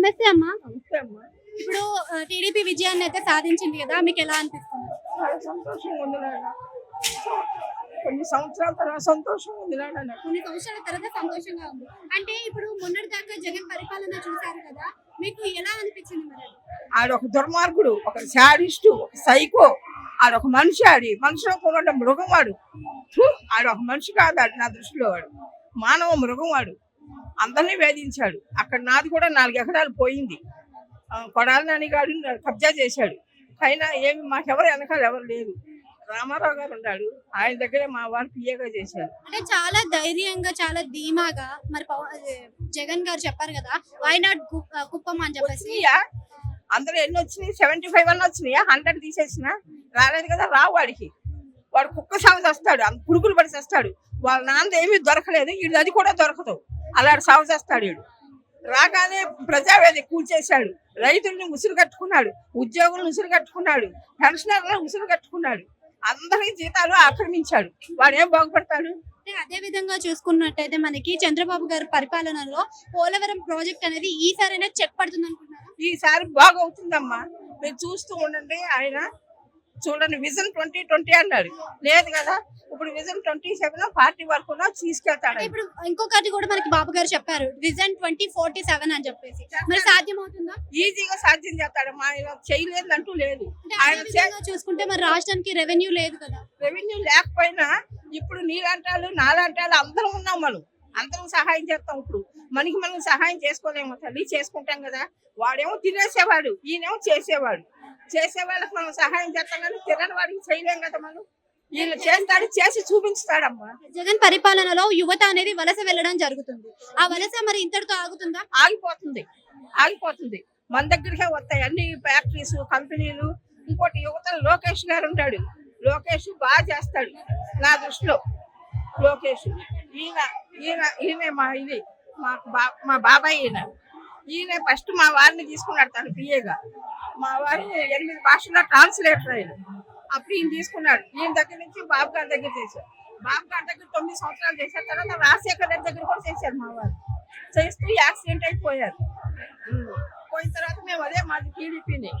నమస్తే అమ్మా. ఇప్పుడు టీడీపీ విజయాన్ని అయితే సాధించింది కదా మీకు ఎలా అనిపిస్తుంది? సంతోషంగా ఉంది కొన్ని సంవత్సరాల తర్వాత సంతోషంగా ఉంది నాయన కొన్ని సంవత్సరాల తర్వాత సంతోషంగా ఉంది. అంటే ఇప్పుడు మొన్నటి దాకా జగన్ పరిపాలన చూశారు కదా మీకు ఎలా అనిపించింది మరి? ఆడొక దుర్మార్గుడు ఒక శాడిస్టు ఒక సైకో. ఆడొక మనిషి ఆడి. మనిషిలో కూడా మృగం వాడు. ఆడొక మనిషి కాదు ఆడు నా దృష్టిలో వాడు. మానవ మృగం వాడు. అందరినీ వేధించాడు. అక్కడ నాది కూడా నాలుగు ఎకరాలు పోయింది. కొడాలి నాని గారు కబ్జా చేశాడు. అయినా ఏమి మాకెవరు వెనకాల ఎవరు లేరు. రామారావు గారు ఉన్నాడు. ఆయన దగ్గరే మా వారు పిఏగా చేశాడు అంటే చాలా ధైర్యంగా చాలా ధీమాగా మరి జగన్ గారు చెప్పారు కదా వైనాడ్ కుప్పం అని చెప్పేసి. అందరూ ఎన్ని వచ్చినాయి? సెవెంటీ ఫైవ్ అన్న వచ్చినాయా? హండ్రెడ్ తీసేసిన. రాలేదు కదా రావు వాడికి. వాడు కుక్క సాగు చేస్తాడు అంత పురుగులు పడి చేస్తాడు. వాళ్ళ నాన్న ఏమీ దొరకలేదు. వీడు అది కూడా దొరకదు. అలాంటి సాగు చేస్తాడు వీడు రాగానే ప్రజావేది కూల్చేశాడు. రైతుల్ని ఉసురు కట్టుకున్నాడు. ఉద్యోగులను ఉసురు కట్టుకున్నాడు. పెన్షనర్లను ఉసురు కట్టుకున్నాడు. అందరికి జీతాలు ఆక్రమించాడు. వాడు ఏం బాగుపడతాడు అదే విధంగా చూసుకున్నట్టయితే మనకి చంద్రబాబు గారి పరిపాలనలో పోలవరం ప్రాజెక్ట్ అనేది ఈసారైనా చెక్ పడుతుంది అనుకుంటున్నారా ఈసారి బాగవుతుందమ్మా. మీరు చూస్తూ ఉండండి ఆయన. చూడండి విజన్ ట్వంటీ ట్వంటీ అన్నాడు లేదు కదా? ఇప్పుడు విజన్ ట్వంటీ సెవెన్ పార్టీ వరకు తీసుకెళ్తాడు. ఇప్పుడు ఇంకొకటి కూడా మనకి బాబు గారు చెప్పారు విజన్ ట్వంటీ ఫోర్టీ సెవెన్ అని చెప్పేసి. మరి సాధ్యం అవుతుందా ఈజీగా సాధ్యం చేస్తాడు. మా ఆయన చేయలేదు అంటూ లేదు ఆయన చూసుకుంటే మరి రాష్ట్రానికి రెవెన్యూ లేదు కదా? రెవెన్యూ లేకపోయినా ఇప్పుడు నీలాంటాలు నాలాంటాలు అందరం ఉన్నాం మనం. అందరం సహాయం చేస్తాం ఇప్పుడు. మనకి మనం సహాయం చేసుకోలేము తల్లి చేసుకుంటాం కదా. వాడేమో తినేసేవాడు ఈయనేమో చేసేవాడు. చేసే వాళ్ళకి మనం సహాయం చేస్తాం కానీ తినని వాడికి చేయలేం కదా మనం. ఈయన చేస్తాడు చేసి చూపించుతాడమ్మా. జగన్ పరిపాలనలో యువత అనేది వలస వెళ్ళడం జరుగుతుంది. ఆ వలస మరి ఇంతటితో ఆగుతుందా? ఆగిపోతుంది. ఆగిపోతుంది. మన దగ్గరికే వస్తాయి అన్ని ఫ్యాక్టరీస్ కంపెనీలు. ఇంకోటి యువతల లోకేష్ గారు ఉంటాడు లోకేష్ బాగా చేస్తాడు. నా దృష్టిలో లోకేష్. ఈయన ఈయన ఈయన మా ఇది మా బా మా బాబాయ్ ఈయన. ఈయన ఫస్ట్ మా వారిని తీసుకున్నాడు తను పిఏగా మా వారు ఎనిమిది భాషల్లో ట్రాన్స్లేటర్ ఆయన అప్పుడు ఈయన తీసుకున్నాడు. ఈయన దగ్గర నుంచి బాబు గారి దగ్గర చేశారు. బాబు గారి దగ్గర తొమ్మిది సంవత్సరాలు చేశారు. తర్వాత రాజశేఖర్ దగ్గర కూడా చేశారు మా వారు. చేస్తూ యాక్సిడెంట్ అయిపోయారు. పోయిన తర్వాత మేము అదే మాది టీడీపీని